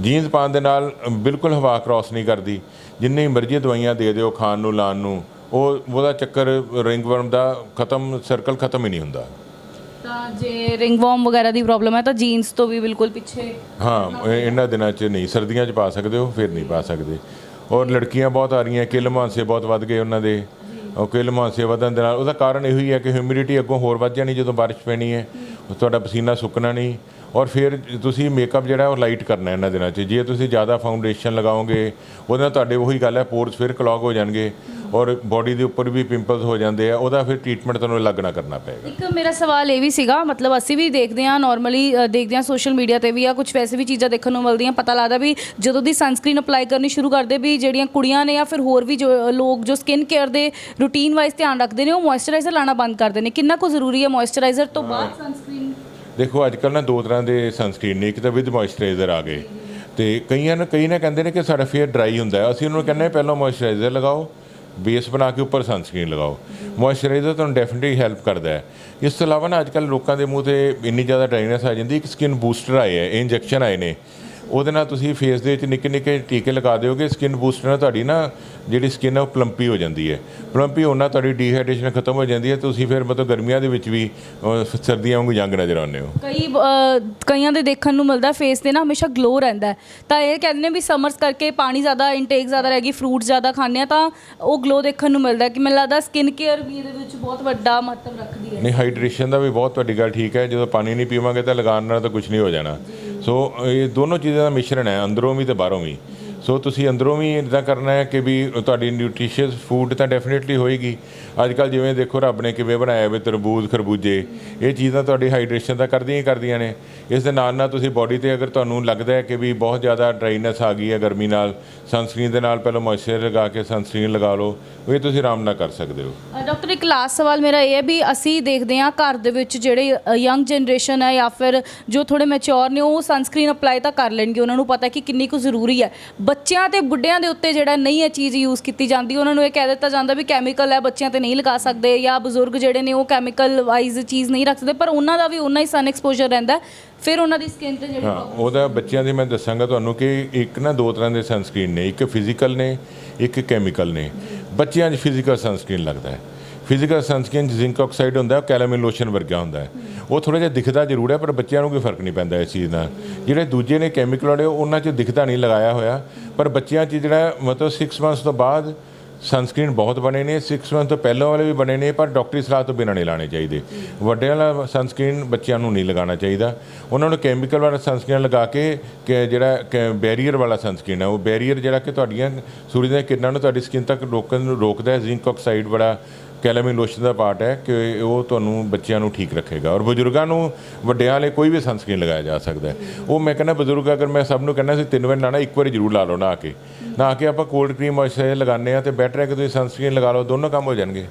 B: ਜੀਨਸ ਪਾਉਣ ਦੇ ਨਾਲ ਬਿਲਕੁਲ ਹਵਾ ਕ੍ਰਾਸ ਨਹੀਂ ਕਰਦੀ। ਜਿੰਨੀ ਮਰਜ਼ੀ ਦਵਾਈਆਂ ਦੇ ਦਿਓ ਖਾਣ ਨੂੰ, ਲਾਣ ਨੂੰ, ਉਹ, ਉਹਦਾ ਚੱਕਰ ਰਿੰਗਵਰਮ ਦਾ ਖਤਮ ਸਰਕਲ ਖਤਮ ਹੀ ਨਹੀਂ ਹੁੰਦਾ।
A: ਜੇ ਰਿੰਗ ਵਾਰਮ ਵਗੈਰਾ ਦੀ ਪ੍ਰੋਬਲਮ ਹੈ ਤਾਂ ਜੀਨਸ ਤੋਂ ਵੀ ਬਿਲਕੁਲ ਪਿੱਛੇ
B: ਹਾਂ ਇਹ- ਇਹਨਾਂ ਦਿਨਾਂ 'ਚ ਨਹੀਂ ਸਰਦੀਆਂ 'ਚ ਪਾ ਸਕਦੇ ਹੋ ਫਿਰ ਨਹੀਂ ਪਾ ਸਕਦੇ। ਔਰ ਲੜਕੀਆਂ ਬਹੁਤ ਆ ਰਹੀਆਂ ਕਿਲ ਮੁਹਾਂਸੇ ਬਹੁਤ ਵੱਧ ਗਏ ਉਹਨਾਂ ਦੇ। ਉਹ ਕਿਲ ਮੁਹਾਂਸੇ ਵਧਣ ਦੇ ਨਾਲ ਉਹਦਾ ਕਾਰਨ ਇਹੋ ਹੀ ਹੈ ਕਿ ਹਿਊਮਿਡਿਟੀ ਅੱਗੋਂ ਹੋਰ ਵੱਧ ਜਾਣੀ ਜਦੋਂ ਬਾਰਿਸ਼ ਪੈਣੀ ਹੈ ਤੁਹਾਡਾ ਪਸੀਨਾ ਸੁੱਕਣਾ ਨਹੀਂ। ਔਰ ਫਿਰ ਤੁਸੀਂ ਮੇਕਅਪ ਜਿਹੜਾ ਉਹ ਲਾਈਟ ਕਰਨਾ ਇਹਨਾਂ ਦਿਨਾਂ 'ਚ। ਜੇ ਤੁਸੀਂ ਜ਼ਿਆਦਾ ਫਾਊਂਡੇਸ਼ਨ ਲਗਾਓਗੇ ਉਹਦੇ ਨਾਲ ਤੁਹਾਡੇ ਉਹੀ ਗੱਲ ਹੈ ਪੋਰਸ ਫਿਰ ਕਲੌਗ ਹੋ ਜਾਣਗੇ। ਔਰ ਬਾਡੀ ਦੇ ਉੱਪਰ ਵੀ ਪਿੰਪਲਸ ਹੋ ਜਾਂਦੇ ਆ ਉਹਦਾ ਫਿਰ ਟ੍ਰੀਟਮੈਂਟ ਤੁਹਾਨੂੰ ਅਲੱਗ ਨਾ ਕਰਨਾ ਪਏਗਾ।
A: ਇੱਕ ਮੇਰਾ ਸਵਾਲ ਇਹ ਵੀ ਸੀਗਾ ਮਤਲਬ ਅਸੀਂ ਵੀ ਦੇਖਦੇ ਹਾਂ ਨਾਰਮਲੀ ਦੇਖਦੇ ਹਾਂ ਸੋਸ਼ਲ ਮੀਡੀਆ ਤੇ ਵੀ ਆ ਕੁਝ ਵੈਸੇ ਵੀ ਚੀਜ਼ਾਂ ਦੇਖਣ ਨੂੰ ਮਿਲਦੀਆਂ ਪਤਾ ਲੱਗਦਾ ਵੀ ਜਦੋਂ ਦੀ ਸਨਸਕ੍ਰੀਨ ਅਪਲਾਈ ਕਰਨੀ ਸ਼ੁਰੂ ਕਰਦੇ ਵੀ ਜਿਹੜੀਆਂ ਕੁੜੀਆਂ ਨੇ ਜਾਂ ਫਿਰ ਹੋਰ ਵੀ ਜੋ ਲੋਕ ਜੋ ਸਕਿਨ ਕੇਅਰ ਦੇ ਰੂਟੀਨ ਵਾਈਜ਼ ਧਿਆਨ ਰੱਖਦੇ ਨੇ ਉਹ ਮੋਇਸਚਰਾਈਜ਼ਰ ਲਾਣਾ ਬੰਦ ਕਰਦੇ ਨੇ। ਕਿੰਨਾ ਕੁ ਜ਼ਰੂਰੀ ਹੈ ਮੋਇਸਚਰਾਈਜ਼ਰ ਤੋਂ ਬਾਅਦ ਸਨਸਕ੍ਰੀਨ
B: ਦੇਖੋ ਅੱਜ ਕੱਲ੍ਹ ਨਾ ਦੋ ਤਰ੍ਹਾਂ ਦੇ ਸਨਸਕ੍ਰੀਨ ਨੇ ਇੱਕ ਤਾਂ ਵਿਦ ਮੋਇਸਚਰਾਈਜ਼ਰ ਆ ਗਏ। ਤੇ ਕਈਆਂ ਨੂੰ ਕਈ ਨਾ ਕਹਿੰਦੇ ਨੇ ਕਿ ਸਾਡਾ ਫੇਅਰ ਡਰਾਈ ਹੁੰਦਾ ਹੈ। ਅਸੀਂ ਉਹਨਾਂ ਨੂੰ ਕਹਿੰਦੇ ਪਹਿਲਾਂ ਮੋਇਸਚਰਾਈਜ਼ਰ ਲਗਾਓ। ਬੇਸ ਬਣਾ ਕੇ ਉੱਪਰ ਸਨਸਕ੍ਰੀਨ ਲਗਾਓ। ਮੋਇਸਚਰਾਈਜ਼ਰ ਤੁਹਾਨੂੰ ਡੈਫੀਨਿਟਲੀ ਹੈਲਪ ਕਰਦਾ ਹੈ। ਇਸ ਤੋਂ ਇਲਾਵਾ ਨਾ ਅੱਜ ਕੱਲ੍ਹ ਲੋਕਾਂ ਦੇ ਮੂੰਹ ਤੇ ਇੰਨੀ ਜ਼ਿਆਦਾ ਡਰਾਈਨੈਸ ਆ ਜਾਂਦੀ, ਇੱਕ ਸਕਿਨ ਬੂਸਟਰ ਆਏ ਹੈ ਇੰਜੈਕਸ਼ਨ ਆਏ ਨੇ। ਉਹਦੇ ਨਾਲ ਤੁਸੀਂ ਫੇਸ ਦੇ ਵਿੱਚ ਨਿੱਕੇ ਨਿੱਕੇ ਟੀਕੇ ਲਗਾ ਦਿਓਗੇ ਸਕਿਨ ਬੂਸਟਰ ਨਾਲ ਤੁਹਾਡੀ ਨਾ ਜਿਹੜੀ ਸਕਿਨ ਹੈ ਉਹ ਪਲੰਪੀ ਹੋ ਜਾਂਦੀ ਹੈ। ਪਲੰਪੀ ਹੋਣ ਨਾਲ ਤੁਹਾਡੀ ਡੀਹਾਈਡਰੇਸ਼ਨ ਖਤਮ ਹੋ ਜਾਂਦੀ ਹੈ ਤੁਸੀਂ ਫਿਰ ਮਤਲਬ ਗਰਮੀਆਂ ਦੇ ਵਿੱਚ ਵੀ ਅਹ, ਸਰਦੀਆਂ ਵਾਂਗੂ ਯੰਗ ਨਜ਼ਰ ਆਉਂਦੇ ਹੋ।
A: ਕਈ ਅ, ਕਈਆਂ ਦੇ ਦੇਖਣ ਨੂੰ ਮਿਲਦਾ ਫੇਸ ਤੇ ਨਾ ਹਮੇਸ਼ਾ ਗਲੋ ਰਹਿੰਦਾ ਹੈ। ਤਾਂ ਇਹ ਕਹਿੰਦੇ ਨੇ ਵੀ ਸਮਰਸ ਕਰਕੇ ਪਾਣੀ ਜ਼ਿਆਦਾ ਇਨਟੇਕ ਜ਼ਿਆਦਾ ਰਹੇਗੀ ਫਰੂਟ ਜ਼ਿਆਦਾ ਖਾਂਦੇ ਆ ਤਾਂ ਉਹ ਗਲੋ ਦੇਖਣ ਨੂੰ ਮਿਲਦਾ ਹੈ ਕਿ ਮੈਨੂੰ ਲੱਗਦਾ ਸਕਿਨ ਕੇਅਰ ਵੀ ਇਹਦੇ ਵਿੱਚ ਬਹੁਤ ਵੱਡਾ ਮਹੱਤਵ ਰੱਖਦੀ ਹੈ।
B: ਨਹੀਂ ਹਾਈਡਰੇਸ਼ਨ ਦਾ ਵੀ ਬਹੁਤ ਤੁਹਾਡੀ ਗੱਲ ਠੀਕ ਹੈ ਜਦੋਂ ਪਾਣੀ ਨਹੀਂ ਪੀਵਾਂਗੇ ਤਾਂ ਲਗਾਉਣ ਨਾਲ ਤਾਂ ਕੁਝ ਨਹੀਂ ਹੋ ਜਾਣਾ। ਸੋ ਇਹ ਦੋਨੋਂ ਚੀਜ਼ਾਂ ਦਾ ਮਿਸ਼ਰਣ ਹੈ ਅੰਦਰੋਂ ਵੀ ਤੇ ਬਾਹਰੋਂ ਵੀ ਸੋ ਤੁਸੀਂ ਅੰਦਰੋਂ ਵੀ ਇਦਾਂ ਕਰਨਾ ਹੈ ਕਿ ਵੀ ਤੁਹਾਡੀ ਨਿਊਟ੍ਰੀਸ਼ੀਅਸ ਫੂਡ ਤਾਂ ਡੈਫੀਨਿਟਲੀ ਹੋਏਗੀ। ਅੱਜ ਕੱਲ ਜਿਵੇਂ ਦੇਖੋ ਰੱਬ ਨੇ ਕਿਵੇਂ ਬਣਾਇਆ ਵੇ ਤਰਬੂਜ, ਖਰਬੂਜੇ, ਇਹ ਚੀਜ਼ਾਂ ਤੁਹਾਡੀ ਹਾਈਡਰੇਸ਼ਨ ਤਾਂ ਕਰਦੀਆਂ ਹੀ ਕਰਦੀਆਂ ਨੇ। ਇਸ ਦੇ ਨਾਲ ਨਾਲ ਤੁਸੀਂ ਬਾਡੀ ਤੇ ਅਗਰ ਤੁਹਾਨੂੰ ਲੱਗਦਾ ਹੈ ਕਿ ਵੀ ਬਹੁਤ ਜ਼ਿਆਦਾ ਡਰਾਈਨੈਸ ਆ ਗਈ ਹੈ ਗਰਮੀ ਨਾਲ ਸਨਸਕ੍ਰੀਨ ਦੇ ਨਾਲ ਪਹਿਲਾਂ ਮੋਇਸਚਰ ਲਗਾ ਕੇ ਸਨਸਕ੍ਰੀਨ ਲਗਾ ਲਓ, ਇਹ ਤੁਸੀਂ ਆਰਾਮ ਨਾਲ ਕਰ ਸਕਦੇ ਹੋ।
A: ਡਾਕਟਰ ਲਾਸਟ ਸਵਾਲ ਮੇਰਾ ਇਹ ਹੈ ਵੀ ਅਸੀਂ ਦੇਖਦੇ ਹਾਂ ਘਰ ਦੇ ਵਿੱਚ ਜਿਹੜੇ ਯੰਗ ਜਨਰੇਸ਼ਨ ਹੈ ਜਾਂ ਫਿਰ ਜੋ ਥੋੜੇ ਮੈਚੁਰ ਨੇ ਉਹ ਸਨਸਕ੍ਰੀਨ ਅਪਲਾਈ ਤਾਂ ਕਰ ਲੈਣਗੇ। ਉਹਨਾਂ ਨੂੰ ਪਤਾ ਕਿ ਕਿੰਨੀ ਕੁ ਜ਼ਰੂਰੀ ਹੈ। ਬੱਚਿਆਂ ਤੇ ਬੁੱਢਿਆਂ ਦੇ ਉੱਤੇ ਜਿਹੜਾ ਨਹੀਂ ਇਹ ਚੀਜ਼ ਯੂਜ਼ ਕੀਤੀ ਜਾਂਦੀ ਉਹਨਾਂ ਨੂੰ ਇਹ ਕਹਿ ਦਿੱਤਾ ਜਾਂਦਾ ਵੀ ਕੈਮੀਕਲ ਹੈ ਬੱਚਿਆਂ ਤੇ ਨਹੀਂ ਲਗਾ ਸਕਦੇ ਜਾਂ ਬਜ਼ੁਰਗ ਜਿਹੜੇ ਨੇ ਉਹ ਕੈਮੀਕਲ ਵਾਈਜ਼ ਚੀਜ਼ ਨਹੀਂ ਰੱਖ ਸਕਦੇ ਪਰ ਉਹਨਾਂ ਦਾ ਵੀ ਉਨਾ ਹੀ ਸਨ ਐਕਸਪੋਜ਼ਰ ਰਹਿੰਦਾ। ਫਿਰ ਉਹਨਾਂ ਦੀ ਸਕਿਨ ਤੇ ਜਿਹੜੀ
B: ਹਾਂ ਉਹਦਾ ਬੱਚਿਆਂ ਦੀ ਮੈਂ ਦੱਸਾਂਗਾ ਤੁਹਾਨੂੰ ਕਿ ਇੱਕ ਨਾ ਦੋ ਤਰ੍ਹਾਂ ਦੇ ਸਨਸਕ੍ਰੀਨ ਨੇ ਇੱਕ ਫਿਜ਼ੀਕਲ ਨੇ ਇੱਕ ਕੈਮੀਕਲ ਨੇ। ਬੱਚਿਆਂ 'ਚ ਫਿਜ਼ੀਕਲ ਸਨਸਕ੍ਰੀਨ ਲੱਗਦਾ ਹੈ। ਫਿਜ਼ੀਕਲ ਸਨਸਕ੍ਰੀਨ ਜ਼ਿੰਕ ਆਕਸਾਈਡ ਹੁੰਦਾ ਉਹ ਕੈਲਾਮਿਨ ਲੋਸ਼ਨ ਵਰਗਾ ਹੁੰਦਾ ਹੈ। ਉਹ ਥੋੜਾ ਜਿਹਾ ਦਿਖਦਾ ਜ਼ਰੂਰ ਹੈ, ਪਰ ਬੱਚਿਆਂ ਨੂੰ ਕੋਈ ਫ਼ਰਕ ਨਹੀਂ ਪੈਂਦਾ ਇਸ ਚੀਜ਼ ਨਾਲ। ਜਿਹੜੇ ਦੂਜੇ ਨੇ ਕੈਮੀਕਲ ਵਾਲੇ ਉਹਨਾਂ 'ਚ ਦਿਖਦਾ ਨਹੀਂ, ਲਗਾਇਆ ਹੋਇਆ। ਪਰ ਬੱਚਿਆਂ 'ਚ ਜਿਹੜਾ ਮਤਲਬ 6 ਮੰਥਸ ਤੋਂ ਬਾਅਦ ਸਨਸਕ੍ਰੀਨ ਬਹੁਤ ਬਣੇ ਨੇ 6 ਮੰਥ ਤੋਂ ਪਹਿਲਾਂ ਵਾਲੇ ਵੀ ਬਣੇ ਨੇ, ਪਰ ਡਾਕਟਰੀ ਸਲਾਹ ਤੋਂ ਬਿਨਾਂ ਨਹੀਂ ਲਾਣੇ ਚਾਹੀਦੇ। ਵੱਡਿਆਂ ਵਾਲਾ ਸਨਸਕ੍ਰੀਨ ਬੱਚਿਆਂ ਨੂੰ ਨਹੀਂ ਲਗਾਉਣਾ ਚਾਹੀਦਾ। ਉਹਨਾਂ ਨੂੰ ਕੈਮੀਕਲ ਵਾਲਾ ਸਨਸਕ੍ਰੀਨ ਲਗਾ ਕੇ, ਕਿ ਜਿਹੜਾ ਬੈਰੀਅਰ ਵਾਲਾ ਸਨਸਕ੍ਰੀਨ ਹੈ। ਉਹ ਬੈਰੀਅਰ ਜਿਹੜਾ ਕਿ ਤੁਹਾਡੀਆਂ ਸੂਰਜ ਦੀਆਂ ਕਿਰਨਾਂ ਨੂੰ ਤੁਹਾਡੀ ਸਕਿਨ ਤੱਕ ਰੋਕਣ ਨੂੰ ਰੋਕਦਾ ਹੈ। ਜ਼ਿੰਕ ਆਕਸਾਈਡ ਬੜਾ ਕੈਲਾਮਿਨ ਲੋਸ਼ਨ ਦਾ ਪਾਰਟ ਹੈ ਕਿ ਉਹ ਤੁਹਾਨੂੰ ਬੱਚਿਆਂ ਨੂੰ ਠੀਕ ਰੱਖੇਗਾ ਔਰ ਬਜ਼ੁਰਗਾਂ ਨੂੰ ਵੱਡਿਆਂ ਵਾਲੇ ਕੋਈ ਵੀ ਸਨਸਕ੍ਰੀਨ ਲਗਾਇਆ ਜਾ ਸਕਦਾ ਉਹ ਮੈਂ ਕਹਿੰਦਾ ਬਜ਼ੁਰਗ ਅਗਰ ਮੈਂ ਸਭ ਨੂੰ ਕਹਿੰਦਾ ਸੀ ਤਿੰਨ ਵਾਰ ਲਾਣਾ ਇੱਕ ਵਾਰੀ ਜ਼ਰੂਰ ਲਾ ਲਓ ਨਾ ਆ ਕੇ। ਨਾ ਕੇ ਆਪਾਂ ਕੋਲਡ ਕਰੀਮ ਮੋਇਸਚਰਾਈਜ਼ਰ ਲਗਾਉਂਦੇ ਆ ਤੇ ਬੈਟਰ ਹੈ ਕਿ ਤੁਸੀਂ ਸਨਸਕ੍ਰੀਨ ਲਗਾ ਲਓ ਦੋਨੋਂ ਕੰਮ ਹੋ ਜਾਣਗੇ।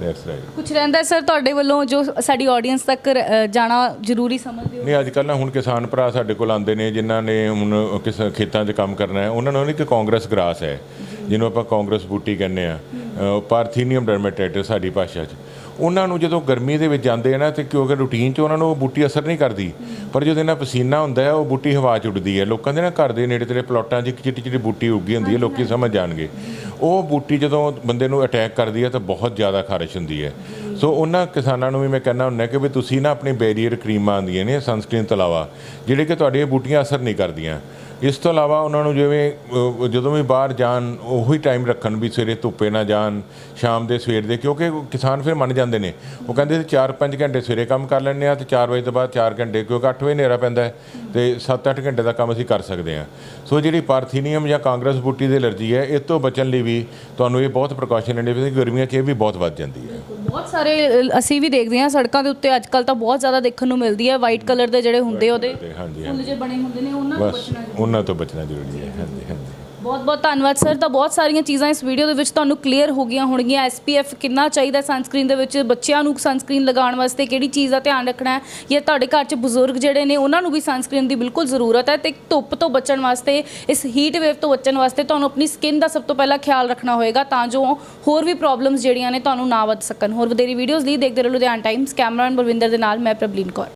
B: ਦੈਟਸ ਰਾਈਟ
A: ਕੁਝ ਰਹਿੰਦਾ ਸਰ ਤੁਹਾਡੇ ਵੱਲੋਂ ਜੋ ਸਾਡੀ ਆਡੀਅנס ਤੱਕ ਜਾਣਾ ਜ਼ਰੂਰੀ ਸਮਝਦੇ ਹੋ?
B: ਨਹੀਂ ਅੱਜ ਕੱਲ੍ਹ ਨਾ ਹੁਣ ਕਿਸਾਨ ਭਰਾ ਸਾਡੇ ਕੋਲ ਆਉਂਦੇ ਨੇ ਜਿਨ੍ਹਾਂ ਨੇ ਹੁਣ ਕਿਸ ਖੇਤਾਂ 'ਚ ਕੰਮ ਕਰਨਾ ਹੈ ਉਹਨਾਂ ਨੂੰ ਇੱਕ ਕਾਂਗਰਸ ਗ੍ਰਾਸ ਹੈ ਜਿਹਨੂੰ ਆਪਾਂ ਕਾਂਗਰਸ ਬੂਟੀ ਕਹਿੰਦੇ ਆ ਪਾਰਥੀਨੀਅਮ ਡਰਮੇਟਾਈਟਸ ਸਾਡੀ ਭਾਸ਼ਾ 'ਚ। ਉਹਨਾਂ ਨੂੰ ਜਦੋਂ ਗਰਮੀ ਦੇ ਵਿੱਚ ਜਾਂਦੇ ਆ ਨਾ ਤੇ ਕਿਉਂਕਿ ਰੂਟੀਨ 'ਚ ਉਹਨਾਂ ਨੂੰ ਉਹ ਬੂਟੀ ਅਸਰ ਨਹੀਂ ਕਰਦੀ ਪਰ ਜਦੋਂ ਇਹਨਾਂ ਪਸੀਨਾ ਹੁੰਦਾ ਹੈ ਉਹ ਬੂਟੀ ਹਵਾ 'ਚ ਉੱਡਦੀ ਹੈ। ਲੋਕਾਂ ਦੇ ਨਾ ਘਰ ਦੇ ਨੇੜੇ ਤੇੜੇ ਪਲਾਟਾਂ 'ਚ ਇੱਕ ਚਿੱਟੀ ਚਿੱਟੀ ਬੂਟੀ ਉੱਗੀ ਹੁੰਦੀ ਹੈ ਲੋਕੀ ਸਮਝ ਜਾਣਗੇ। ਉਹ ਬੂਟੀ ਜਦੋਂ ਬੰਦੇ ਨੂੰ ਅਟੈਕ ਕਰਦੀ ਹੈ ਤਾਂ ਬਹੁਤ ਜ਼ਿਆਦਾ ਖਾਰਿਸ਼ ਹੁੰਦੀ ਹੈ। ਸੋ ਉਹਨਾਂ ਕਿਸਾਨਾਂ ਨੂੰ ਵੀ ਮੈਂ ਕਹਿੰਦਾ ਹੁੰਦਾ ਕਿ ਵੀ ਤੁਸੀਂ ਨਾ ਆਪਣੀ ਬੈਰੀਅਰ ਕਰੀਮਾਂ ਆਉਂਦੀਆਂ ਨੇ ਸਨਸਕ੍ਰੀਨ ਤੋਂ ਇਲਾਵਾ ਜਿਹੜੇ ਕਿ ਤੁਹਾਡੀਆਂ ਬੂਟੀਆਂ ਅਸਰ ਨਹੀਂ ਕਰਦੀਆਂ। ਇਸ ਤੋਂ ਇਲਾਵਾ ਉਹਨਾਂ ਨੂੰ ਜਿਵੇਂ ਜਦੋਂ ਵੀ ਬਾਹਰ ਜਾਣ ਉਹੀ ਟਾਈਮ ਰੱਖਣ ਵੀ ਸਵੇਰੇ ਧੁੱਪੇ ਨਾ ਜਾਣ ਸ਼ਾਮ ਦੇ ਸਵੇਰ ਦੇ ਕਿਉਂਕਿ ਕਿਸਾਨ ਫਿਰ ਮੰਨ ਜਾਂਦੇ ਨੇ। ਉਹ ਕਹਿੰਦੇ 4-5 ਘੰਟੇ ਸਵੇਰੇ ਕੰਮ ਕਰ ਲੈਂਦੇ ਆ ਤੇ 4 ਵਜੇ ਤੋਂ ਬਾਅਦ 4 ਘੰਟੇ ਕਿਉਂਕਿ 8 ਵਜੇ ਹਨੇਰਾ ਪੈਂਦਾ ਹੈ ਤੇ 7-8 ਘੰਟੇ ਦਾ ਕੰਮ ਅਸੀਂ ਕਰ ਸਕਦੇ ਹਾਂ। ਸੋ ਜਿਹੜੀ ਪਾਰਥੀਨੀਅਮ ਜਾਂ ਕਾਂਗਰਸ ਬੂਟੀ ਦੀ ਐਲਰਜੀ ਹੈ ਇਸ ਤੋਂ ਬਚਣ ਲਈ ਵੀ ਤੁਹਾਨੂੰ ਇਹ ਬਹੁਤ ਪ੍ਰੀਕਾਸ਼ਨ ਲੈਣੇ ਪੈਂਦੇ ਗਰਮੀਆਂ 'ਚ ਇਹ ਵੀ ਬਹੁਤ ਵੱਧ ਜਾਂਦੀ ਹੈ।
A: ਬਹੁਤ ਸਾਰੇ ਅਸੀਂ ਵੀ ਦੇਖਦੇ ਹਾਂ ਸੜਕਾਂ ਦੇ ਉੱਤੇ ਅੱਜ ਕੱਲ ਤਾਂ ਬਹੁਤ ਜ਼ਿਆਦਾ ਦੇਖਣ ਨੂੰ ਮਿਲਦੀ ਹੈ ਵਾਈਟ ਕਲਰ ਦੇ ਜਿਹੜੇ ਹੁੰਦੇ ਉਹਦੇ। ਫੁੱਲ ਜੇ ਬਣੇ ਹੁੰਦੇ ਨੇ ਉਹਨਾਂ
B: ਬਸ
A: ਬਚਣਾ
B: ਉਹਨਾਂ ਤੋਂ ਬਚਣਾ ਜ਼ਰੂਰੀ ਹੈ। ਹਾਂਜੀ ਹਾਂਜੀ।
A: ਬਹੁਤ ਬਹੁਤ ਧੰਨਵਾਦ ਸਰ। ਤਾਂ ਬਹੁਤ ਸਾਰੀਆਂ ਚੀਜ਼ਾਂ ਇਸ ਵੀਡੀਓ ਦੇ ਵਿੱਚ ਤੁਹਾਨੂੰ ਕਲੀਅਰ ਹੋ ਗਈਆਂ ਹੋਣਗੀਆਂ। SPF ਕਿੰਨਾ ਚਾਹੀਦਾ ਸਨਸਕ੍ਰੀਨ ਦੇ ਵਿੱਚ? ਬੱਚਿਆਂ ਨੂੰ ਸਨਸਕ੍ਰੀਨ ਲਗਾਉਣ ਵਾਸਤੇ ਕਿਹੜੀ ਚੀਜ਼ ਦਾ ਧਿਆਨ ਰੱਖਣਾ ਹੈ? ਜਾਂ ਤੁਹਾਡੇ ਘਰ 'ਚ ਬਜ਼ੁਰਗ ਜਿਹੜੇ ਨੇ, ਉਹਨਾਂ ਨੂੰ ਵੀ ਸਨਸਕ੍ਰੀਨ ਦੀ ਬਿਲਕੁਲ ਜ਼ਰੂਰਤ ਹੈ। ਤੇ ਧੁੱਪ ਤੋਂ ਬਚਣ ਵਾਸਤੇ, ਇਸ ਹੀਟ ਵੇਵ ਤੋਂ ਬਚਣ ਵਾਸਤੇ ਤੁਹਾਨੂੰ ਆਪਣੀ ਸਕਿਨ ਦਾ ਸਭ ਤੋਂ ਪਹਿਲਾਂ ਖਿਆਲ ਰੱਖਣਾ ਹੋਏਗਾ ਤਾਂ ਜੋ ਹੋਰ ਵੀ ਪ੍ਰੋਬਲਮਸ ਜਿਹੜੀਆਂ ਨੇ ਤੁਹਾਨੂੰ ਨਾ ਵੱਧ ਸਕਣ। ਹੋਰ ਵਧੇਰੀ ਵੀਡੀਓਜ਼ ਲਈ ਦੇਖਦੇ ਰਹੋ ਲੁਧਿਆਣਾ ਟਾਈਮਸ ਕੈਮਰਾਮੈਨ ਬਲਵਿੰਦਰ ਦੇ ਨਾਲ, ਮੈਂ ਪ੍ਰਬਲੀਨ ਕੌਰ।